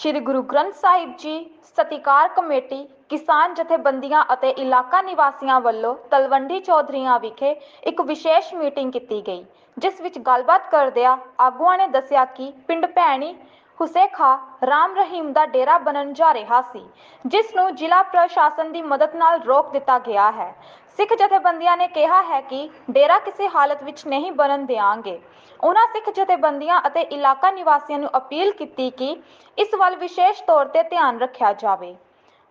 ਸ੍ਰੀ ਗੁਰੂ ਗ੍ਰੰਥ ਸਾਹਿਬ ਜੀ ਸਤਿਕਾਰ ਕਮੇਟੀ ਕਿਸਾਨ ਜਥੇਬੰਦੀਆਂ ਅਤੇ ਇਲਾਕਾ ਨਿਵਾਸੀਆਂ ਵੱਲੋਂ ਤਲਵੰਡੀ ਚੌਧਰੀਆਂ ਵਿਖੇ ਇੱਕ ਵਿਸ਼ੇਸ਼ ਮੀਟਿੰਗ ਕੀਤੀ ਗਈ, ਜਿਸ ਵਿੱਚ ਗੱਲਬਾਤ ਕਰਦਿਆਂ ਆਗੂਆਂ ਨੇ ਦੱਸਿਆ ਕਿ ਪਿੰਡ ਭੈਣੀ ਹੁਸੇਖਾ ਰਾਮ ਰਹੀਮ ਦਾ ਡੇਰਾ ਬਣਨ ਜਾ ਰਿਹਾ ਸੀ, ਜਿਸ ਨੂੰ ਜ਼ਿਲ੍ਹਾ ਪ੍ਰਸ਼ਾਸਨ ਦੀ ਮਦਦ ਨਾਲ ਰੋਕ ਦਿੱਤਾ ਗਿਆ ਹੈ। ਸਿੱਖ ਜਥੇਬੰਦੀਆਂ ਨੇ ਕਿਹਾ ਹੈ ਕਿ ਡੇਰਾ ਕਿਸੇ ਹਾਲਤ ਵਿੱਚ ਨਹੀਂ ਬਣਨ ਦੇਵਾਂਗੇ ਉਹਨਾਂ ਸਿੱਖ ਜਥੇਬੰਦੀਆਂ ਅਤੇ ਇਲਾਕਾ ਨਿਵਾਸੀਆਂ ਨੂੰ ਅਪੀਲ ਕੀਤੀ ਕਿ ਇਸ ਵੱਲ ਵਿਸ਼ੇਸ਼ ਤੌਰ ਤੇ ਧਿਆਨ ਰੱਖਿਆ ਜਾਵੇ।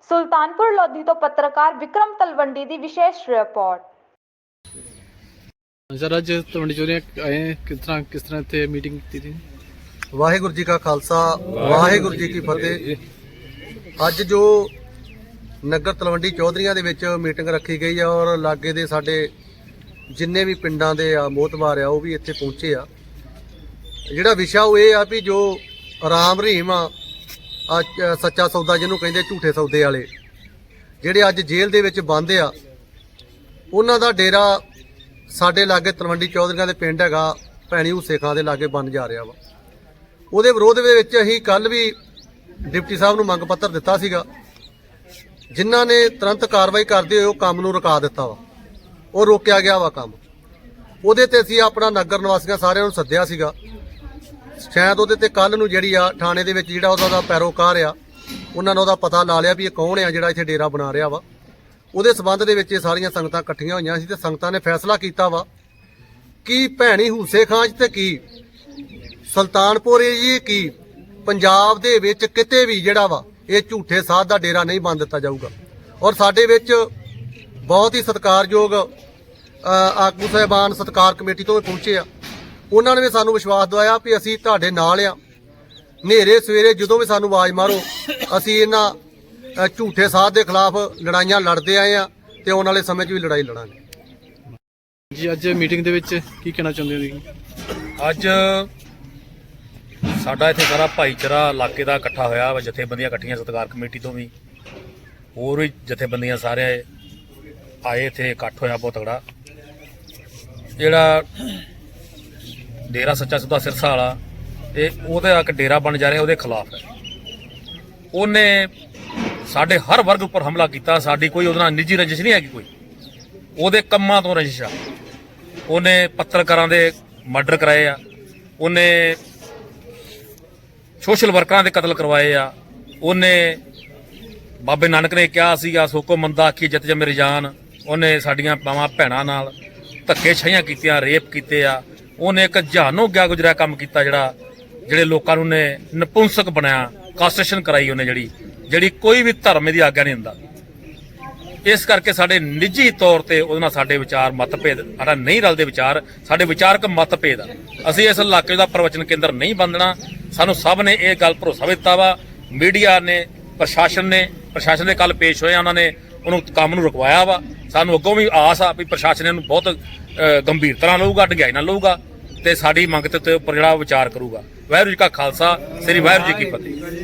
ਸੁਲਤਾਨਪੁਰ ਲੋਧੀ ਤੋਂ ਪੱਤਰਕਾਰ ਵਿਕਰਮ ਤਲਵੰਡੀ ਦੀ ਵਿਸ਼ੇਸ਼ ਰਿਪੋਰਟ। ਸਰ, ਅੱਜ ਤਲਵੰਡੀ ਚੋਰੀਆਂ ਆਏ ਕਿਸ ਤਰ੍ਹਾਂ ਕਿਸ ਤਰ੍ਹਾਂ ਇੱਥੇ ਮੀਟਿੰਗ ਕੀਤੀ ਸੀ? ਵਾਹਿਗੁਰੂ ਜੀ ਕਾ ਖਾਲਸਾ ਵਾਹਿਗੁਰੂ ਜੀ ਕੀ ਫਤਿਹ। ਅੱਜ ਜੋ ਨਗਰ ਤਲਵੰਡੀ ਚੌਧਰੀਆਂ ਦੇ ਵਿੱਚ ਮੀਟਿੰਗ ਰੱਖੀ ਗਈ ਆ ਔਰ ਲਾਗੇ ਦੇ ਸਾਡੇ ਜਿੰਨੇ ਵੀ ਪਿੰਡਾਂ ਦੇ ਆ ਮੋਤਬਾਰ ਆ ਉਹ ਵੀ ਇੱਥੇ ਪਹੁੰਚੇ ਆ। ਜਿਹੜਾ ਵਿਸ਼ਾ ਉਹ ਇਹ ਆ ਵੀ ਜੋ ਰਾਮ ਰਹੀਮ ਆ ਸੱਚਾ ਸੌਦਾ ਜਿਹਨੂੰ ਕਹਿੰਦੇ ਝੂਠੇ ਸੌਦੇ ਵਾਲੇ ਜਿਹੜੇ ਅੱਜ ਜੇਲ੍ਹ ਦੇ ਵਿੱਚ ਬੰਦ ਆ ਉਹਨਾਂ ਦਾ ਡੇਰਾ ਸਾਡੇ ਲਾਗੇ ਤਲਵੰਡੀ ਚੌਧਰੀਆਂ ਦੇ ਪਿੰਡ ਹੈਗਾ ਭੈਣੀ ਹੁਸੇ ਖਾਂ ਦੇ ਲਾਗੇ ਬਣ ਜਾ ਰਿਹਾ ਵਾ। ਉਹਦੇ ਵਿਰੋਧ ਦੇ ਵਿੱਚ ਅਸੀਂ ਕੱਲ ਵੀ ਡਿਪਟੀ ਸਾਹਿਬ ਨੂੰ ਮੰਗ ਪੱਤਰ ਦਿੱਤਾ ਸੀਗਾ। ਜਿਨ੍ਹਾਂ ਨੇ ਤੁਰੰਤ ਕਾਰਵਾਈ ਕਰਦੇ ਹੋਏ ਉਹ ਕੰਮ ਨੂੰ ਰੁਕਾ ਦਿੱਤਾ ਵਾ। ਉਹ ਰੋਕਿਆ ਗਿਆ ਵਾ ਕੰਮ। ਉਹਦੇ ਤੇ ਅਸੀਂ ਆਪਣਾ ਨਗਰ ਨਿਵਾਸੀਆਂ ਸਾਰਿਆਂ ਨੂੰ ਸੱਦਿਆ ਸੀਗਾ। ਸ਼ਾਇਦ ਉਹਦੇ ਤੇ ਕੱਲ ਨੂੰ ਜਿਹੜੀ ਆ ਥਾਣੇ ਦੇ ਵਿੱਚ ਜਿਹੜਾ ਉਹਦਾ ਦਾ ਪੈਰੋਕਾਰ ਆ, ਉਹਨਾਂ ਨੇ ਉਹਦਾ ਪਤਾ ਲਾ ਲਿਆ ਵੀ ਇਹ ਕੌਣ ਆ ਜਿਹੜਾ ਇੱਥੇ ਡੇਰਾ ਬਣਾ ਰਿਹਾ ਵਾ। ਉਹਦੇ ਸਬੰਧ ਦੇ ਵਿੱਚ ਇਹ ਸਾਰੀਆਂ ਸੰਗਤਾਂ ਇਕੱਠੀਆਂ ਹੋਈਆਂ ਸੀ ਤੇ ਸੰਗਤਾਂ ਨੇ ਫੈਸਲਾ ਕੀਤਾ ਵਾ ਕਿ ਭੈਣੀ ਹੂਸੇ ਖਾਂ 'ਚ ਤੇ ਕੀ ਸੁਲਤਾਨਪੁਰ ਇਹ ਕੀ? ਪੰਜਾਬ ਦੇ ਵਿੱਚ ਕਿਤੇ ਵੀ ਜਿਹੜਾ ਵਾ ਇਹ ਝੂਠੇ ਸਾਧ ਦਾ ਡੇਰਾ ਨਹੀਂ ਬੰਦ ਦਿੱਤਾ ਜਾਊਗਾ। ਔਰ ਸਾਡੇ ਵਿੱਚ ਬਹੁਤ ਹੀ ਸਤਿਕਾਰਯੋਗ ਆਗੂ ਸਾਹਿਬਾਨ ਸਤਿਕਾਰ ਕਮੇਟੀ ਤੋਂ ਵੀ ਪਹੁੰਚੇ ਆ। ਉਹਨਾਂ ਨੇ ਵੀ ਸਾਨੂੰ ਵਿਸ਼ਵਾਸ ਦਿਵਾਇਆ ਵੀ ਅਸੀਂ ਤੁਹਾਡੇ ਨਾਲ ਆ। ਹਨੇਰੇ ਸਵੇਰੇ ਜਦੋਂ ਵੀ ਸਾਨੂੰ ਆਵਾਜ਼ ਮਾਰੋ ਅਸੀਂ ਇਹਨਾਂ ਝੂਠੇ ਸਾਧ ਦੇ ਖਿਲਾਫ ਲੜਾਈਆਂ ਲੜਦੇ ਆਏ ਆ ਤੇ ਆਉਣ ਵਾਲੇ ਸਮੇਂ 'ਚ ਵੀ ਲੜਾਈ ਲੜਾਂਗੇ। ਜੀ ਅੱਜ ਮੀਟਿੰਗ ਦੇ ਵਿੱਚ ਕੀ ਕਹਿਣਾ ਚਾਹੁੰਦੇ ਹੋ ਤੁਸੀਂ? ਅੱਜ ਸਾਡਾ ਇੱਥੇ ਸਾਰਾ ਭਾਈਚਾਰਾ ਇਲਾਕੇ ਦਾ ਇਕੱਠਾ ਹੋਇਆ ਵਾ, ਜਥੇਬੰਦੀਆਂ ਇਕੱਠੀਆਂ, ਸਤਿਕਾਰ ਕਮੇਟੀ ਤੋਂ ਵੀ। ਹੋਰ ਵੀ ਜਥੇਬੰਦੀਆਂ ਸਾਰੇ ਆਏ ਇੱਥੇ, ਇਕੱਠ ਹੋਇਆ ਬਹੁਤ ਤਗੜਾ ਜਿਹੜਾ ਡੇਰਾ ਸੱਚਾ ਸੁਦਾ ਸਿਰਸਾ ਵਾਲਾ ਇਹ ਉਹਦਾ ਇੱਕ ਡੇਰਾ ਬਣ ਜਾ ਰਿਹਾ, ਉਹਦੇ ਖਿਲਾਫ ਹੈ। ਉਹਨੇ ਸਾਡੇ ਹਰ ਵਰਗ ਉੱਪਰ ਹਮਲਾ ਕੀਤਾ, ਸਾਡੀ ਕੋਈ ਉਹਦੇ ਨਾਲ ਨਿੱਜੀ ਰੰਜਿਸ਼ ਨਹੀਂ ਹੈਗੀ ਕੋਈ। ਉਹਦੇ ਕੰਮਾਂ ਤੋਂ ਰੰਜਿਸ਼ ਆ। ਉਹਨੇ ਪੱਤਰਕਾਰਾਂ ਦੇ ਮਰਡਰ ਕਰਾਏ ਆ। ਉਹਨੇ ਸੋਸ਼ਲ ਵਰਕਰਾਂ ਦੇ ਕਤਲ ਕਰਵਾਏ ਆ। ਉਹਨੇ ਬਾਬੇ ਨਾਨਕ ਨੇ ਕਿਹਾ ਸੀਗਾ, ਸੋਕੋ ਮੰਦਾ ਆਖੀ ਜਿੱਤ ਜਾ ਮੇਰੇ ਜਾਨ। ਉਹਨੇ ਸਾਡੀਆਂ ਮਾਵਾਂ ਭੈਣਾਂ ਨਾਲ ਧੱਕੇ ਛਾਈਆਂ ਕੀਤੀਆਂ, ਰੇਪ ਕੀਤੇ ਆ। ਉਹਨੇ ਇੱਕ ਜਹਾਨੋਂ ਗਿਆ ਗੁਜਰਿਆ ਕੰਮ ਕੀਤਾ ਜਿਹੜਾ, ਜਿਹੜੇ ਲੋਕਾਂ ਨੂੰ ਨੇ ਨਪੁੰਸਕ ਬਣਾਇਆ ਕਾਸਟੇਸ਼ਨ ਕਰਾਈ ਉਹਨੇ ਜਿਹੜੀ। ਜਿਹੜੀ ਕੋਈ ਵੀ ਧਰਮ ਦੀ ਆਗਿਆ ਨਹੀਂ ਹੁੰਦਾ ਇਸ ਕਰਕੇ ਸਾਡੇ ਨਿੱਜੀ ਤੌਰ ਤੇ ਉਹਦੇ ਨਾਲ ਸਾਡੇ ਵਿਚਾਰ ਮਤਭੇਦ ਸਾਡਾ ਨਹੀਂ ਰਲਦੇ ਵਿਚਾਰ ਸਾਡੇ ਵਿਚਾਰਕ ਮਤਭੇਦ ਆ। ਅਸੀਂ ਇਸ ਇਲਾਕੇ ਦਾ ਪ੍ਰਵਚਨ ਕੇਂਦਰ ਨਹੀਂ ਬੰਦਣਾ ਸਾਨੂੰ ਸਭ ਨੇ ਇਹ ਗੱਲ ਭਰੋਸਾ ਦਿੱਤਾ ਵਾ। ਮੀਡੀਆ ਨੇ ਪ੍ਰਸ਼ਾਸਨ ਨੇ ਪ੍ਰਸ਼ਾਸਨ ਦੇ ਕੱਲ ਪੇਸ਼ ਹੋਏ ਆ, ਉਹਨਾਂ ਨੇ ਉਹਨੂੰ ਕੰਮ ਨੂੰ ਰੁਕਵਾਇਆ ਵਾ। ਸਾਨੂੰ ਅੱਗੋਂ ਵੀ ਆਸ ਆ ਵੀ ਪ੍ਰਸ਼ਾਸਨ ਇਹਨੂੰ ਬਹੁਤ ਗੰਭੀਰਤਾ ਨਾਲ ਲਊਗਾ ਡੰਗਾਈ ਨਾਲ ਲਊਗਾ ਤੇ ਸਾਡੀ ਮੰਗ ਤੇ ਉੱਪਰ ਜਿਹੜਾ ਵਿਚਾਰ ਕਰੂਗਾ। ਵਾਹਿਗੁਰੂ ਜੀ ਕਾ ਖਾਲਸਾ ਸ੍ਰੀ ਵਾਹਿਗੁਰੂ ਜੀ ਕੀ ਫਤਿਹ।